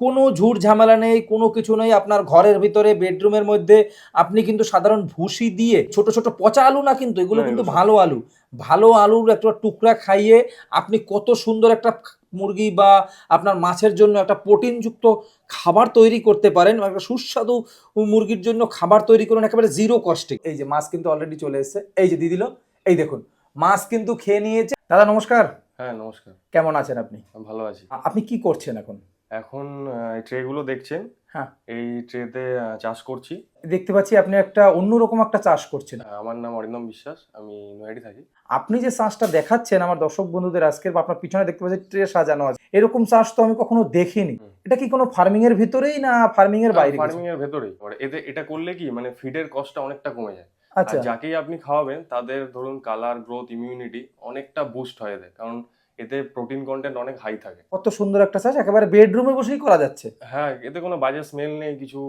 কোনো ঝুট ঝামেলা নেই কোনো কিছু নেই। আপনার ঘরের ভিতরে বেডরুমের মধ্যে আপনি কিন্তু সাধারণ ভুসি দিয়ে ছোট ছোট পচা আলু না কিন্তু এগুলো কিন্তু ভালো আলু। ভালো আলুর একটা টুকরা খাইয়ে আপনি কত সুন্দর একটা মুরগি বা আপনার মাছের জন্য একটা প্রোটিনযুক্ত খাবার তৈরি করতে পারেন একটা সুস্বাদু মুরগির জন্য খাবার তৈরি করুন একেবারে জিরো কস্টে এই যে মাছ কিন্তু অলরেডি চলে এসেছে। এই যে দিয়ে দিল এই দেখুন মাছ কিন্তু খেয়ে নিয়েছে। দাদা নমস্কার। হ্যাঁ নমস্কার। কেমন আছেন আপনি? ভালো আছি। আপনি কি করছেন এখন? এখন আহ, এই ট্রেগুলো দেখছেন? হ্যাঁ। এই ট্রেতে চাষ করছি। দেখতে পাচ্ছি আপনি একটা অন্যরকম একটা চাষ করছেন। আমার নাম অরিন্দম বিশ্বাস আমি নয়াডি থাকি। আপনি যে চাষটা দেখাচ্ছেন আমার দর্শক বন্ধুদের আজকের বা আপনার পিছনে দেখতে পাচ্ছি ট্রে সাজানো আছে। এরকম চাষ তো আমি কখনো দেখিনি। এটা কি কোনো ফার্মিং এর ভিতরেই না ফার্মিং এর বাইরে ফার্মিং এর ভেতরেই। এতে এটা করলে কি মানে ফিডের কস্টটা অনেকটা কমে যায়। আচ্ছা। যাকেই আপনি খাওয়াবেন তাদের ধরুন কালার গ্রোথ ইমিউনিটি অনেকটা বুস্ট হয়ে যায়। কারণ এতে প্রোটিন কন্টেন্ট অনেক হাই থাকে। কত সুন্দর একটা চাষ একেবারে বেডরুমে বসেই করা যাচ্ছে। হ্যাঁ এতে কোনো বাজে স্মেল নেই কিছু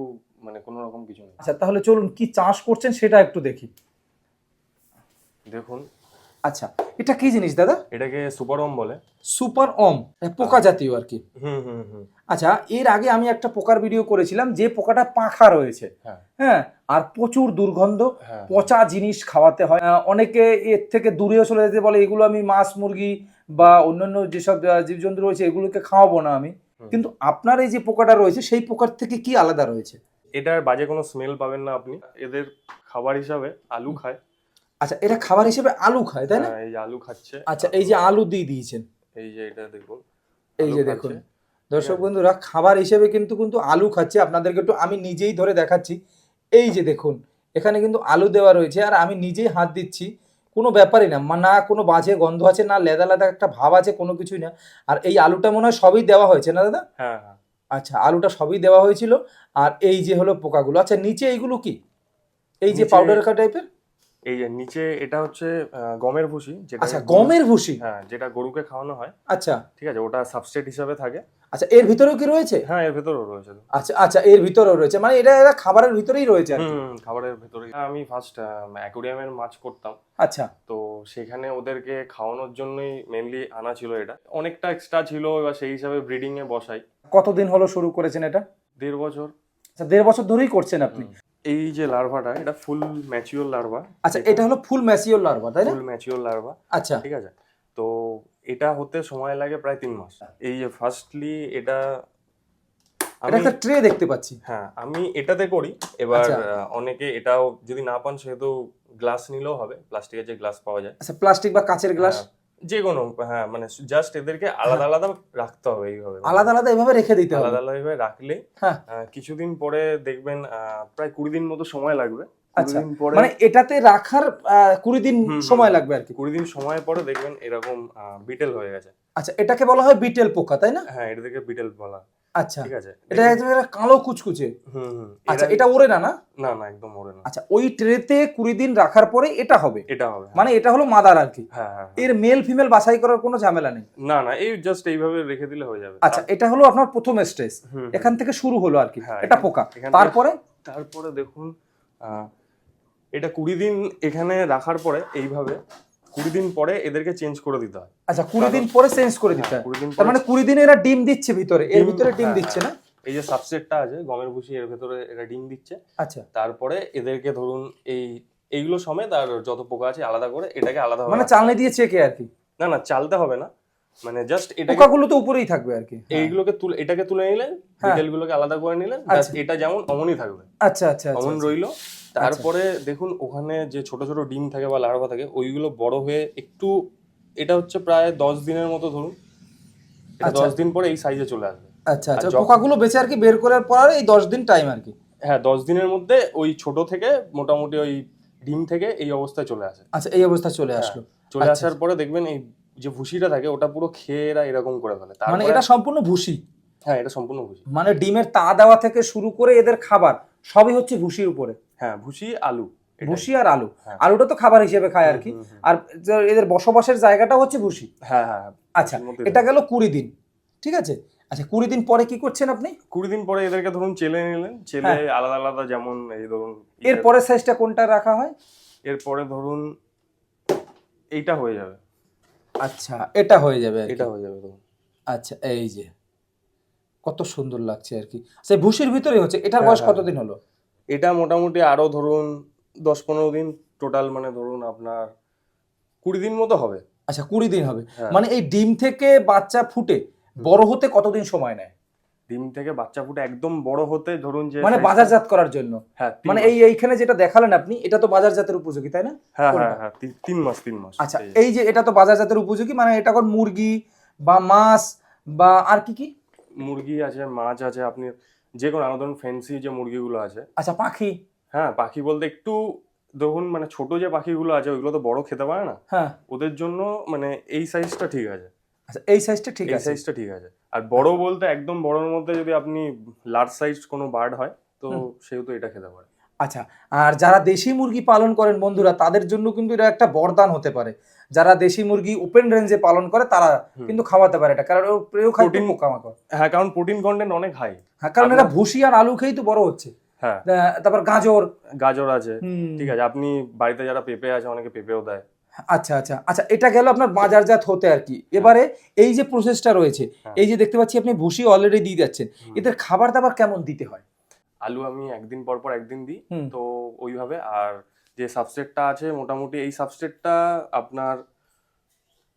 মানে কোনো রকম কিছু নেই। আচ্ছা তাহলে চলুন কি চাষ করছেন সেটা একটু দেখি। দেখুন। আচ্ছা এটা কি জিনিস দাদা? এটাকে সুপারওম বলে। সুপার অম পোকা জাতীয় আর কি। হুম হুম হুম। আচ্ছা এর আগে আমি একটা পোকার ভিডিও করেছিলাম যে পোকাটা পাখা রয়েছে। হ্যাঁ। হ্যাঁ আর প্রচুর দুর্গন্ধ হ্যাঁ। পচা জিনিস খাওয়াতে হয়। অনেকে এর থেকে দূরেও চলে যেতে বলে এগুলো আমি মাছ মুরগি বা অন্যান্য যেসব জীবজন্তু রয়েছে এগুলোকে খাওয়াবো না আমি। কিন্তু আপনার এই যে পোকাটা রয়েছে সেই পোকার থেকে কি আলাদা রয়েছে? এটার বাজে কোনো স্মেল পাবেন না আপনি। এদের খাবার হিসাবে আলু খায়। আচ্ছা এটা খাবার হিসেবে আলু খায় তাই না? হ্যাঁ, এই যে আলু খাচ্ছে। আচ্ছা এই যে আলু দিয়ে দিয়েছেন। এই যে এটা দেখুন এই যে দেখুন। দর্শক বন্ধুরা খাবার হিসেবে কিন্তু কিন্তু আলু খাচ্ছে। আপনাদেরকে একটু আমি নিজেই ধরে দেখাচ্ছি। এই যে দেখুন এখানে কিন্তু আলু দেওয়া রয়েছে আর আমি নিজেই হাত দিচ্ছি। কোনো ব্যাপারই না মানে না কোনো বাজে গন্ধ আছে না লেদা লেদা একটা ভাব আছে কোনো কিছুই না। আর এই আলুটা মনে হয় সবই দেওয়া হয়েছে না দাদা? হ্যাঁ হ্যাঁ। আচ্ছা আলুটা সবই দেওয়া হয়েছিল। আর এই যে হলো পোকাগুলো। আচ্ছা নিচে এইগুলো কি? এই যে পাউডার পাউডার টাইপের এই যে নিচে এটা হচ্ছে গমের ভুসি যেটা আচ্ছা গমের ভুসি? হ্যাঁ যেটা গরুকে খাওয়ানো হয়। আচ্ছা। ঠিক আছে ওটা সাবস্ট্রেট হিসাবে থাকে। আচ্ছা এর ভিতরেও কি রয়েছে? হ্যাঁ এর ভেতরেও রয়েছে। আচ্ছা আচ্ছা এর ভিতরেও রয়েছে। মানে এটা এরা খাবারের ভিতরেই রয়েছে হুম খাবারের ভেতরে আমি ফার্স্ট অ্যাকোরিয়ামের মাছ করতাম। আচ্ছা। তো সেখানে ওদেরকে খাওয়ানোর জন্যই মেনলি আনা ছিল এটা। অনেকটা এক্সট্রা ছিল এবার সেই হিসাবে ব্রিডিং এ বসাই। কতদিন হলো শুরু করেছেন এটা? দেড় বছর। আচ্ছা দেড় বছর ধরেই করছেন আপনি। এই যে লার্ভাটা এটা ফুল ম্যাচিওর লার্ভা আচ্ছা এটা হলো ফুল ম্যাচিওর লার্ভা তাই না? ফুল ম্যাচিওর লার্ভা আচ্ছা। ঠিক আছে? তো এটা হতে সময় লাগে প্রায় তিন মাস। এই যে ফার্স্টলি এটা এটা আমি একটা ট্রে দেখতে পাচ্ছি। হ্যাঁ আমি এটাতে করি। এবার আচ্ছা। অনেকে এটাও যদি না পান সেহেতু গ্লাস নিলেও হবে। প্লাস্টিকের যে গ্লাস পাওয়া যায়। আচ্ছা প্লাস্টিক বা কাঁচের গ্লাস যে কোনো হ্যাঁ মানে জাস্ট এদেরকে আলাদা আলাদা রাখতে হবে এইভাবে। আলাদা আলাদা এভাবে রেখে দিতে হবে। আলাদা আলাদা রাখলে হ্যাঁ। কিছুদিন পরে দেখবেন আহ, প্রায় কুড়ি দিন মতো সময় লাগবে। আচ্ছা, মানে এটাতে রাখার কুড়ি দিন সময় লাগবে আর কি। কুড়ি দিন সময় পরে দেখবেন এরকম বিটেল হয়ে গেছে। আচ্ছা এটাকে বলা হয় বিটেল পোকা তাই না? হ্যাঁ এটাকে বিটেল বলা আচ্ছা। ঠিক আছে। এটা কালো কুচকুচে। হুম আচ্ছা এটা ওরে না না? না না একদম ওরে না। আচ্ছা ওই ট্রেতে কুড়ি দিন রাখার পরে এটা হবে? এটা হবে হ্যাঁ। মানে এটা হলো মাদার আর কি? হ্যাঁ হ্যাঁ। এর মেল ফিমেল বাছাই করার কোনো ঝামেলা নেই? না না এই জাস্ট এইভাবে রেখে দিলে হয়ে যাবে। আচ্ছা এটা হলো আপনার প্রথম স্টেজ। এখান থেকে শুরু হলো আর কি। এটা পোকা। তারপরে? তারপরে দেখুন এটা কুড়ি দিন এখানে রাখার পরে এইভাবে কুড়ি দিন পরে এদেরকে চেঞ্জ করে দিতে হয়। আচ্ছা কুড়ি দিন পরে চেঞ্জ করে দিতে হয়। কুড়ি দিন তার মানে কুড়ি দিন এরা ডিম দিচ্ছে ভিতরে। এর ভিতরে ডিম হ্যাঁ, দিচ্ছে না? এই যে সাবসেটটা আছে গমের ভুসি এর ভেতরে এরা ডিম দিচ্ছে। আচ্ছা। তারপরে এদেরকে ধরুন এই এইগুলো সমেত আর যত পোকা আছে আলাদা করে এটাকে আলাদা মানে চালনি দিয়ে চেকে আর কি? না না চালতে হবে না। মানে জাস্ট এটাকে পোকাগুলো তো উপরেই থাকবে আর কি। এইগুলোকে তুলে এটাকে তুলে নিলেন হ্যাঁ। বিটেল গুলোকে আলাদা করে নিলেন আচ্ছা। এটা যেমন অমনই থাকবে। আচ্ছা আচ্ছা আচ্ছা অমন রইল। তারপরে দেখুন ওখানে যে ছোট ছোট ডিম থাকে বা লার্ভা থাকে ওইগুলো বড় হয়ে একটু এটা হচ্ছে প্রায় দশ দিনের মতো ধরুন। আচ্ছা। দশ দিন পরে এই সাইজে চলে আসবে। আচ্ছা আচ্ছা। পোকাগুলো বেঁচে আর কি বের করার পর এই দশ দিন টাইম আর কি? হ্যাঁ দশ দিনের মধ্যে ওই ছোট থেকে মোটামুটি ওই ডিম থেকে এই অবস্থায় চলে আসে। আচ্ছা এই অবস্থা চলে হ্যাঁ, আসলো। চলে আচ্ছা। আসার পরে দেখবেন এই যে ভুসিটা থাকে ওটা পুরো খেয়ে এরা এরকম করে ফেলে। মানে এটা সম্পূর্ণ ভুসি? হ্যাঁ এটা সম্পূর্ণ ভুসি। মানে ডিমের তা দেওয়া থেকে শুরু করে এদের খাবার সবই হচ্ছে ভুসির উপরে? হ্যাঁ ভুসি আলু। ভুসি আর আলু। হ্যাঁ। আলুটা তো খাবার হিসেবে খায় আর কি। আর এদের বসবাসের জায়গাটা হচ্ছে ভুসি। হ্যাঁ হ্যাঁ হ্যাঁ। আচ্ছা এটা গেল কুড়ি দিন ঠিক আছে? আচ্ছা কুড়ি দিন পরে কি করছেন আপনি? কুড়ি দিন পরে এদেরকে ধরুন চেলে নিলেন। চেলে হ্যাঁ। আলাদা আলাদা যেমন এই ধরুন এর পরের সাইজটা কোনটা রাখা হয়? এরপরে ধরুন এইটা হয়ে যাবে। আচ্ছা এটা হয়ে যাবে এটা হয়ে যাবে ধরুন। আচ্ছা এই যে। কত সুন্দর লাগছে আর কি। সেই ভুসির ভিতরে হচ্ছে। এটার বয়স। কতদিন হলো? এটা মোটামুটি আরও ধরুন দশ পনেরো দিন টোটাল মানে ধরুন আপনার কুড়ি দিন মতো হবে। আচ্ছা কুড়ি দিন হবে। হ্যাঁ। মানে এই ডিম থেকে বাচ্চা ফুটে বড় হতে কতদিন সময় নেয়? ডিম থেকে বাচ্চা ফুটে একদম বড় হতে ধরুন যে মানে বাজারজাত করার জন্য। হ্যাঁ মানে এই এইখানে যেটা দেখালেন আপনি এটা তো বাজারজাতের উপযোগী তাই না? হ্যাঁ হ্যাঁ হ্যাঁ তিন মাস তিন মাস। আচ্ছা এই- যে এটা তো বাজারজাতের উপযোগী মানে এটা এখন মুরগি বা মাছ বা আর কি কি? মুরগি আছে মাছ আছে আপনি যে কোনো আলাদা ফ্যান্সি যে মুরগিগুলো আছে। আচ্ছা পাখি? হ্যাঁ পাখি বলতে একটু দেখুন মানে ছোট যে পাখিগুলো আছে ওইগুলো তো বড় খেতে পারে না? হ্যাঁ। ওদের জন্য মানে এই সাইজটা ঠিক আছে। আচ্ছা এই সাইজটা ঠিক আছে। এই সাইজটা ঠিক আছে। আর বড় বলতে একদম বড়র মধ্যে যদি আপনি লার্জ সাইজ কোনো বার্ড হয় তো সেও তো এটা খেতে পারে। আচ্ছা আর যারা দেশি মুরগি পালন করেন বন্ধুরা তাদের জন্য কিন্তু এটা একটা বরদান হতে পারে। যারা দেশি মুরগি ওপেন রেঞ্জে পালন করে তারা কিন্তু খাওয়াতে পারে এটা কারণ প্রিয় খাদ্য Protein- পোকামাকড়। হ্যাঁ কারণ প্রোটিন কন্টেন্ট অনেক হাই হ্যাঁ কারণ এটা ভুসি আর আলু খেয়েই তো বড় হচ্ছে। হ্যাঁ। তারপর গাজর। গাজর আছে। ঠিক আছে আপনি বাড়িতে যারা পেঁপে আছে অনেকে পেঁপেও দেয়। আচ্ছা আচ্ছা আচ্ছা এটা গেল আপনার বাজারজাত হতে আর কি। এবারে এই যে প্রসেসটা রয়েছে হ্যাঁ। এই যে দেখতে পাচ্ছি আপনি ভুসি অলরেডি দিয়ে যাচ্ছেন। এদের খাবার দাবার কেমন দিতে হয়? আলু আমি একদিন পর পর একদিন দিই। তো ওইভাবে আর যে সাবস্টেটটা আছে মোটামুটি এই সাবস্টেটটা আপনার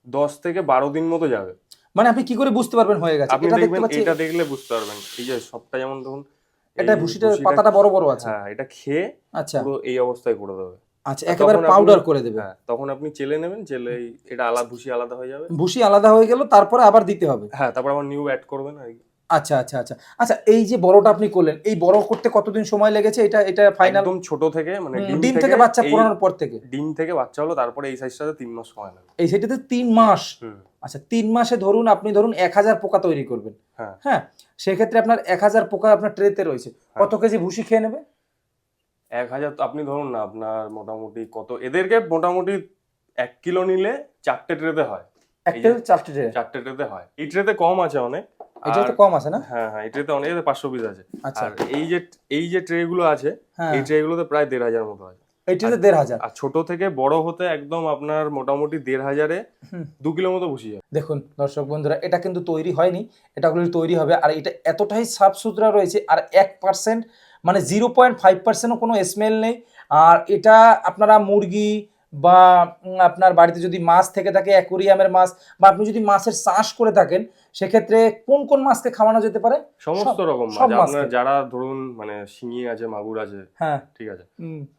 দশ থেকে বারো দিন মতো যাবে। মানে আপনি কি করে বুঝতে পারবেন হয়ে গেছে? আপনি দেখবেন এটা দেখলে বুঝতে পারবেন। এই যে সবটা যেমন ধরুন এটা ভুসিটা ভুসিটা- পাতাটা বড় বড় আছে। হ্যাঁ এটা খেয়ে আচ্ছা। পুরো এই অবস্থায় করে দেবে। আচ্ছা একেবারে পাউডার করে দেবে। হ্যাঁ তখন আপনি চেলে নেবেন চেলে এটা আলাদা ভুসি আলাদা হয়ে যাবে। ভুসি আলাদা হয়ে গেল তারপরে আবার দিতে হবে। হ্যাঁ তারপর আবার নিউ অ্যাড করবেন আর কি। আচ্ছা আচ্ছা আচ্ছা। আচ্ছা এই যে বড়টা আপনি করলেন এই বড় করতে কতদিন সময় লেগেছে? এটা এটা ফাইনাল একদম ছোট থেকে মানে ডিম থেকে বাচ্চা পোড়ানোর পর থেকে। ডিম থেকে বাচ্চা হলো তারপরে এই সাইজটাতে তিন মাস সময় লাগে এই সেটাতে তিন মাস? আচ্ছা তিন মাসে ধরুন আপনি ধরুন এক হাজার পোকা তৈরি করবেন। হ্যাঁ। হ্যাঁ সেক্ষেত্রে আপনার এক হাজার পোকা আপনার ট্রেতে রয়েছে। কত কেজি ভুসি খেয়ে নেবে? এক হাজার তো আপনি ধরুন না আপনার মোটামুটি কত এদেরকে মোটামুটি এক কিলো নিলে চারটে ট্রেতে হয়। একটা এই যে- চারটে ট্রে চারটে ট্রেতে হয়। এই ট্রেতে কম আছে অনেক। এটা তো কম আছে না? হ্যাঁ হ্যাঁ অনেক পাঁচশো পিস আছে। আচ্ছা। আর এই যে এই যে ট্রে গুলো আছে হ্যাঁ। এই ট্রে গুলোতে প্রায় দেড় হাজার মতো আছে। এই ট্রেতে দেড় হাজার? আর ছোট থেকে বড় হতে একদম আপনার মোটামুটি দেড় হাজারে হুম। দু কিলো মতো বসিয়ে যাবে। দেখুন দর্শক বন্ধুরা এটা কিন্তু তৈরি হয়নি এটা গুলো তৈরি হবে আর এটা এতটাই সাফ সুতরা রয়েছে আর এক পার্সেন্ট মানে জিরো পয়েন্ট ফাইভ পার্সেন্টও কোনো স্মেল নেই। আর এটা আপনারা মুরগি বা আপনার বাড়িতে যদি মাছ থেকে থাকে অ্যাকোরিয়ামের মাছ বা আপনি যদি মাছের চাষ করে থাকেন সেক্ষেত্রে কোন কোন মাছকে খাওয়ানো যেতে পারে? সমস্ত রকম মাছ। আপনার যারা ধরুন মানে শিঙি আছে মাগুর আছে হ্যাঁ। ঠিক আছে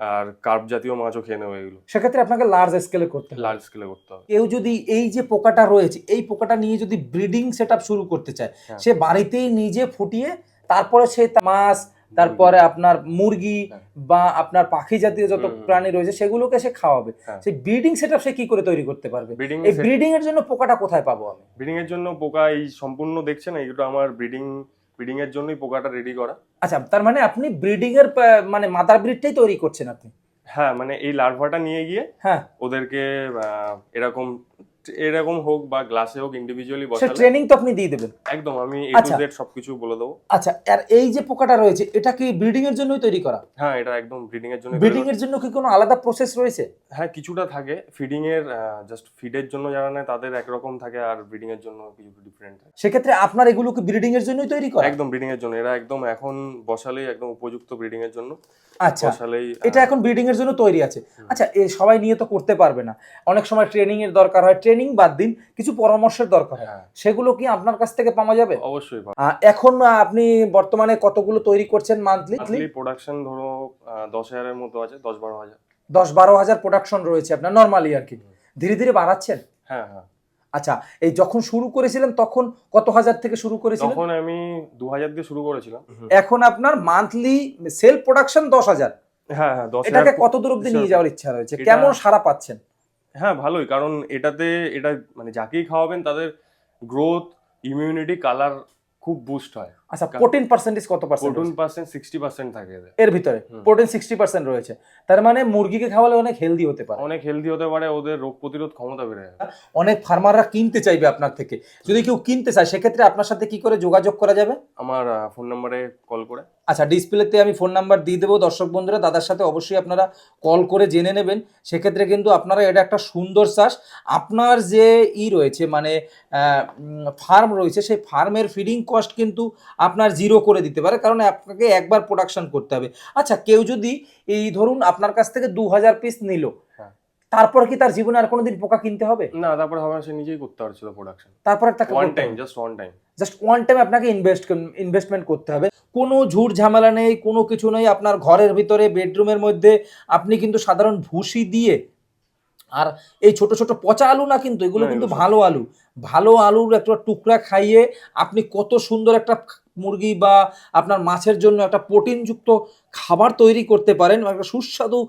আর কার্প জাতীয় মাছও খেয়ে নেবে এগুলো। সেক্ষেত্রে আপনাকে লার্জ স্কেলে করতে হবে। লার্জ স্কেলে করতে হবে। কেউ যদি এই যে পোকাটা রয়েছে এই পোকাটা নিয়ে যদি ব্রিডিং সেট শুরু করতে চায় হ্যাঁ। সে বাড়িতেই নিজে ফুটিয়ে তারপরে সে মাছ তারপরে আপনার মুরগি হ্যাঁ। বা আপনার পাখি জাতীয় যত। প্রাণী রয়েছে সেগুলোকে সে খাওয়াবে। হ্যাঁ। সেই ব্রিডিং সেট সে কি করে তৈরি করতে পারবে? এই ব্রিডিং এর জন্য পোকাটা কোথায় পাবো আমি? ব্রিডিং এর জন্য পোকা এই সম্পূর্ণ দেখছেন এইগুলো আমার ব্রিডিং ব্রিডিং এর জন্যই পোকাটা রেডি করা। আচ্ছা তার মানে আপনি ব্রিডিং এর মানে মাদার ব্রিডটাই তৈরি করছেন আপনি? হ্যাঁ মানে এই লার্ভাটা নিয়ে গিয়ে হ্যাঁ। ওদেরকে এরকম এরকম হোক বা গ্লাসে হোক ইন্ডিভিজুয়ালি বসালে ট্রেনিং তো আপনি দিয়ে দেবেন? একদম আমি এ টু। জেড সবকিছু বলে দেবো। আচ্ছা আর এই যে পোকাটা রয়েছে এটা কি ব্রিডিং এর জন্যই তৈরি করা? হ্যাঁ এটা একদম ব্রিডিং এর জন্য ব্রিডিং এর জন্য কি কোনো আলাদা প্রসেস রয়েছে? হ্যাঁ কিছুটা থাকে। ফিডিং এর জাস্ট ফিডের জন্য যারা নেয় তাদের একরকম থাকে আর ব্রিডিং এর জন্য কিছু ডিফারেন্ট থাকে। সেক্ষেত্রে আপনার এগুলো কি ব্রিডিং এর জন্যই তৈরি করা? একদম ব্রিডিং এর জন্য। এরা একদম এখন বসালেই একদম উপযুক্ত ব্রিডিং এর জন্য। আচ্ছা এটা এখন ব্রিডিং এর জন্য তৈরি আছে। আচ্ছা এ সবাই নিয়ে তো করতে পারবে না। অনেক সময় ট্রেনিং এর দরকার হয়। ট্রেনিং বাদ দিন কিছু পরামর্শের দরকার। হ্যাঁ। সেগুলো কি আপনার কাছ থেকে পাওয়া যাবে? অবশ্যই এখন আপনি বর্তমানে কতগুলো তৈরি করছেন মান্থলি মান্থলি প্রোডাকশন ধরো দশ হাজারের মতো আছে দশ বারো হাজার। দশ বারো হাজার প্রোডাকশন রয়েছে আপনার নর্মালি আর কি। ধীরে ধীরে বাড়াচ্ছেন? হ্যাঁ হ্যাঁ। আচ্ছা এই যখন শুরু করেছিলেন তখন কত হাজার থেকে শুরু করেছিলেন? তখন আমি দু হাজার দিয়ে শুরু করেছিলাম। এখন আপনার মান্থলি সেল প্রোডাকশন দশ হাজার। হ্যাঁ হ্যাঁ দশ এটাকে কত দূর অব্দি নিয়ে যাওয়ার ইচ্ছা রয়েছে? কেমন সারা পাচ্ছেন? হ্যাঁ ভালোই। কারণ এটাতে, এটা মানে যাকেই খাওয়াবেন, তাদের গ্রোথ ইমিউনিটি কালার খুব বুস্ট হয়। আচ্ছা প্রোটিন পার্সেন্টেজ কত পার্সেন্ট পার্সেন্ট সিক্সটি পার্সেন্ট থাকে এর ভিতরে প্রোটিন সিক্সটি পার্সেন্ট রয়েছে। তার মানে মুরগিকে খাওয়ালে অনেক হেলদি হতে পারে। অনেক হেলদি হতে পারে ওদের রোগ প্রতিরোধ ক্ষমতা বেড়ে যাবে। অনেক ফার্মাররা কিনতে চাইবে আপনার থেকে। যদি কেউ কিনতে চায় সেক্ষেত্রে আপনার সাথে কি করে যোগাযোগ করা যাবে? আমার ফোন নাম্বারে কল করে। আচ্ছা ডিসপ্লেতে আমি ফোন নাম্বার দিয়ে দেবো। দর্শক বন্ধুরা দাদার সাথে অবশ্যই আপনারা কল করে জেনে নেবেন। সেক্ষেত্রে কিন্তু আপনারা এটা একটা সুন্দর চাষ। আপনার যে ই রয়েছে মানে ফার্ম রয়েছে সেই ফার্মের ফিডিং কস্ট কিন্তু আপনার জিরো করে দিতে পারে কারণ আপনাকে একবার প্রোডাকশন করতে হবে। আচ্ছা কেউ যদি এই ধরুন আপনার কাছ থেকে দু হাজার পিস নিল হ্যাঁ। তারপর কি তার জীবনে আর কোনোদিন পোকা কিনতে হবে? না তারপরে হবে সে নিজেই করতে পারছিল প্রোডাকশন তারপর একটা one time just one time just one time আপনাকে ইনভেস্ট ইনভেস্টমেন্ট করতে হবে। কোনো ঝুট ঝামেলা নেই কোনো কিছু নেই আপনার ঘরের ভিতরে বেডরুমের মধ্যে আপনি কিন্তু সাধারণ ভুসি দিয়ে আর এই ছোট ছোট পচা আলু না কিন্তু এগুলো কিন্তু ভালো আলু। ভালো আলুর একটা টুকরা খাইয়ে আপনি কত সুন্দর একটা মুরগি বা আপনার মাছের জন্য একটা প্রোটিনযুক্ত খাবার তৈরি করতে পারেন একটা সুস্বাদু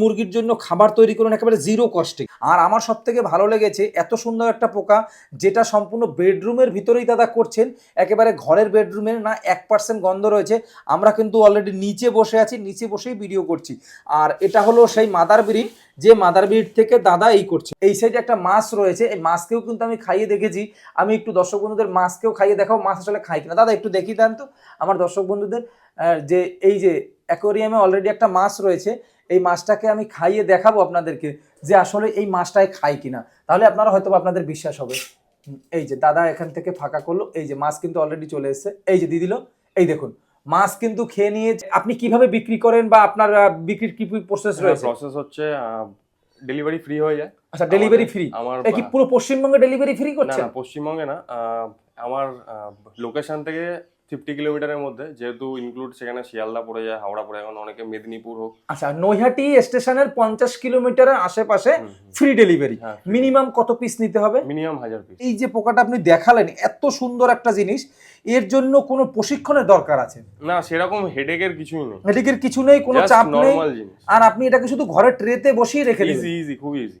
মুরগির জন্য খাবার তৈরি করুন, একেবারে জিরো কস্টে আর আমার সব থেকে ভালো লেগেছে এত সুন্দর একটা পোকা, যেটা সম্পূর্ণ বেডরুমের ভিতরেই দাদা করছেন, একেবারে ঘরের বেডরুমে না, এক পার্সেন্ট গন্ধ রয়েছে। আমরা কিন্তু অলরেডি নিচে বসে আছি, নিচে বসেই ভিডিও করছি। আর এটা হলো সেই মাদার ব্রিড যে মাদার ব্রিড থেকে দাদা এই করছে। এই সাইডে একটা মাছ রয়েছে, এই মাছকেও কিন্তু আমি খাইয়ে দেখেছি। আমি একটু দর্শক বন্ধুদের মাছকেও খাইয়ে দেখাও, মাছ আসলে খাই কিনা। দাদা, একটু দেখিয়ে দেন তো, আমার দর্শক বন্ধুদের। যে এই যে অ্যাকোরিয়ামে অলরেডি একটা মাছ রয়েছে এই মাছটাকে আমি খাইয়ে দেখাবো আপনাদেরকে যে আসলে এই মাছটাই খাই কিনা। তাহলে আপনারা হয়তো আপনাদের বিশ্বাস হবে। এই যে দাদা এখান থেকে ফাঁকা করল এই যে মাছ কিন্তু অলরেডি চলে এসেছে। এই যে দিয়ে দিল এই দেখুন মাছ কিন্তু খেয়ে নিয়ে আপনি কীভাবে বিক্রি করেন বা আপনার বিক্রির কি প্রসেস রয়েছে? প্রসেস হচ্ছে ডেলিভারি ফ্রি হয়ে যায়। আচ্ছা ডেলিভারি ফ্রি আমার কি পুরো পশ্চিমবঙ্গে ডেলিভারি ফ্রি না করছেন? না পশ্চিমবঙ্গে না আমার লোকেশন থেকে ফিফটি কিলোমিটারের মধ্যে যেহেতু ইনক্লুড সেখানে শিয়ালদা পড়ে যায় হাওড়া পড়ে এখন অনেকে মেদিনীপুর হোক। আচ্ছা নৈহাটি স্টেশনের পঞ্চাশ কিলোমিটারের আশেপাশে ফ্রি ডেলিভারি মিনিমাম কত পিস নিতে হবে? মিনিমাম হাজার পিস এই যে পোকাটা আপনি দেখালেন এত সুন্দর একটা জিনিস এর জন্য কোনো প্রশিক্ষণের দরকার আছে? না সেরকম হেডেকের কিছুই নেই। হেডেকের কিছু নেই কোনো চাপ নেই। আর আপনি এটাকে শুধু ঘরে ট্রেতে বসিয়ে রেখে দিন ইজি ইজি খুব ইজি